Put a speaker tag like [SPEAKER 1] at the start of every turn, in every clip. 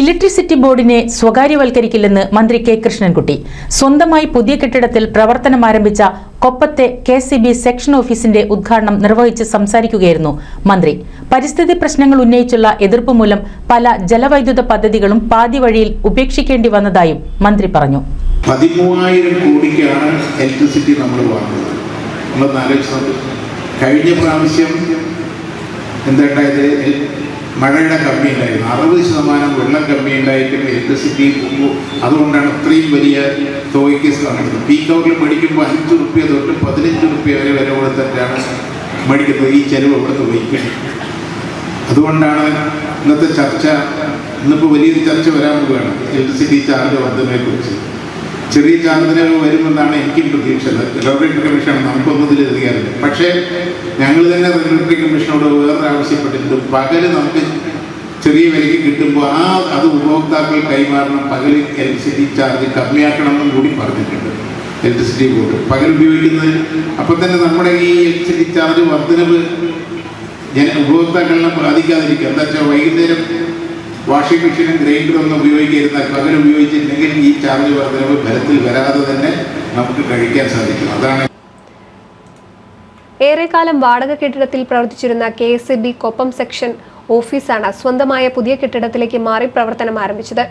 [SPEAKER 1] electricity ബോർഡിനെ സ്വകാര്യവൽക്കരിക്കില്ലെന്ന് മന്ത്രി K Krishnankutty സ്വന്തമായി പുതിയ കെട്ടിടത്തിൽ പ്രവർത്തനം ആരംഭിച്ച കൊപ്പത്തെ കെ സി ബി സെക്ഷൻ ഓഫീസിന്റെ ഉദ്ഘാടനം നിർവഹിച്ച് സംസാരിക്കുകയായിരുന്നു മന്ത്രി പരിസ്ഥിതി പ്രശ്നങ്ങൾ ഉന്നയിച്ചുള്ള എതിർപ്പ് മൂലം പല ജലവൈദ്യുത പദ്ധതികളും പാതിവഴിയിൽ ഉപേക്ഷിക്കേണ്ടി വന്നതായും മന്ത്രി പറഞ്ഞു
[SPEAKER 2] പതിമൂവായിരം കോടിക്കാണ് ഇലക്ട്രിസിറ്റി നമ്മൾ വാങ്ങുന്നത് കഴിഞ്ഞ പ്രാവശ്യം എന്തുണ്ടായത് മഴയുടെ കമ്മി ഉണ്ടായിരുന്നു അറുപത് ശതമാനം വെള്ളം കമ്മി ഉണ്ടായിട്ടും ഇലക്ട്രിസിറ്റി അതുകൊണ്ടാണ് അത്രയും വലിയ തുകയ്ക്ക് നടക്കുന്നത് പീക്ക് അവറിൽ മേടിക്കുമ്പോൾ അഞ്ച് റുപ്യ തൊട്ട് പതിനഞ്ച് റുപ്യ വരെ വില കൊടുത്തിട്ടാണ് മേടിക്കുന്നത് ഈ ചെലവ് അവിടെ തുകയ്ക്കുന്നത് അതുകൊണ്ടാണ് ഇന്നത്തെ ചർച്ച ഇന്നിപ്പോൾ വലിയൊരു ചർച്ച വരാൻ പോവുകയാണ് ഇലക്ട്രിസിറ്റി ചാർജ് വർദ്ധനയെക്കുറിച്ച് ചെറിയ ചാന്ദ്രനകൾ വരുമെന്നാണ് എനിക്കും പ്രതീക്ഷ റെഗുലേറ്ററി കമ്മീഷൻ നമുക്കൊന്നും എഴുതിയാറില്ല പക്ഷേ ഞങ്ങൾ തന്നെ റെഗുലേറ്ററി കമ്മീഷനോട് വേറെ ആവശ്യപ്പെട്ടിട്ടുണ്ട് പകല് നമുക്ക് ചെറിയ വിലയ്ക്ക് കിട്ടുമ്പോൾ ആ അത് ഉപഭോക്താക്കൾ കൈമാറണം പകൽ ഇലക്ട്രിസിറ്റി ചാർജ് കമ്മിയാക്കണമെന്നും കൂടി പറഞ്ഞിട്ടുണ്ട് ഇലക്ട്രിസിറ്റി ബോർഡ് പകൽ ഉപയോഗിക്കുന്നത് അപ്പം തന്നെ നമ്മുടെ ഈ ഇലക്ട്രിസിറ്റി ചാർജ് വർധനവ് ജന ഉപഭോക്താക്കളെ ബാധിക്കാതിരിക്കുക എന്താ വെച്ചാൽ വൈകുന്നേരം വാഷിംഗ് മെഷീനും ഗ്രൈൻഡറും ഒന്നും ഉപയോഗിക്കരുത് അങ്ങനെ ഉപയോഗിച്ചില്ലെങ്കിൽ ഈ ചാർജ് വർദ്ധനവ് ഫലത്തിൽ വരാതെ തന്നെ നമുക്ക് കഴിക്കാൻ സാധിക്കും അതാണ് ഏറെക്കാലം വാടക കെട്ടിടത്തിൽ പ്രവർത്തിച്ചിരുന്ന K S B Koppam section ഓഫീസാണ് സ്വന്തമായ പുതിയ കെട്ടിടത്തിലേക്ക് മാറി പ്രവർത്തനം ആരംഭിച്ചത്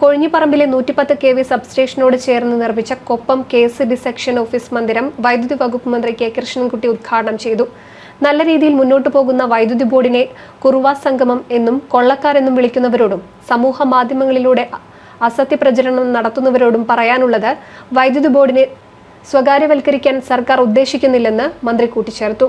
[SPEAKER 2] കൊഴിഞ്ഞിപ്പറമ്പിലെ നൂറ്റിപ്പത്ത് കെ വി സബ്സ്റ്റേഷനോട് ചേർന്ന് നിർമ്മിച്ച Koppam K S B section office മന്ദിരം വൈദ്യുതി വകുപ്പ് മന്ത്രി കെ കൃഷ്ണൻകുട്ടി ഉദ്ഘാടനം ചെയ്തു നല്ല രീതിയിൽ മുന്നോട്ടു പോകുന്ന വൈദ്യുതി ബോർഡിനെ കുറുവാ സംഗമം എന്നും കൊള്ളക്കാരെന്നും വിളിക്കുന്നവരോടും സമൂഹ മാധ്യമങ്ങളിലൂടെ അസത്യപ്രചരണം നടത്തുന്നവരോടും പറയാനുള്ളത് വൈദ്യുതി ബോർഡിനെ സ്വകാര്യവൽക്കരിക്കാൻ സർക്കാർ ഉദ്ദേശിക്കുന്നില്ലെന്ന് മന്ത്രി കൂട്ടിച്ചേർത്തു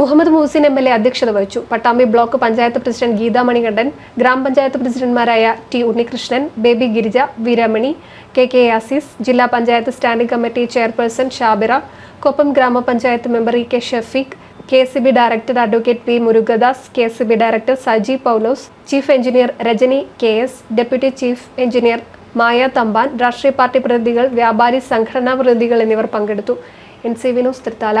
[SPEAKER 2] Muhammad Muhasin M L A അധ്യക്ഷത വഹിച്ചു പട്ടാമ്പി ബ്ലോക്ക് പഞ്ചായത്ത് പ്രസിഡന്റ് ഗീതാ മണികണ്ഠൻ ഗ്രാമപഞ്ചായത്ത് പ്രസിഡന്റുമാരായ T Unnikrishnan Baby Girija Veeramani K K Aziz ജില്ലാ panchayat standing committee chairperson Shabira Koppam ഗ്രാമപഞ്ചായത്ത് member E K Shafeeq K C B director advocate P Murugadas K C B director Saji Paulose chief engineer Rajani K S deputy chief engineer Maya Thampan രാഷ്ട്രീയ party പ്രതിനിധികൾ വ്യാപാരി സംഘടനാ പ്രതിനിധികൾ എന്നിവർ പങ്കെടുത്തു എൻ സി വിനോസ് തൃത്താല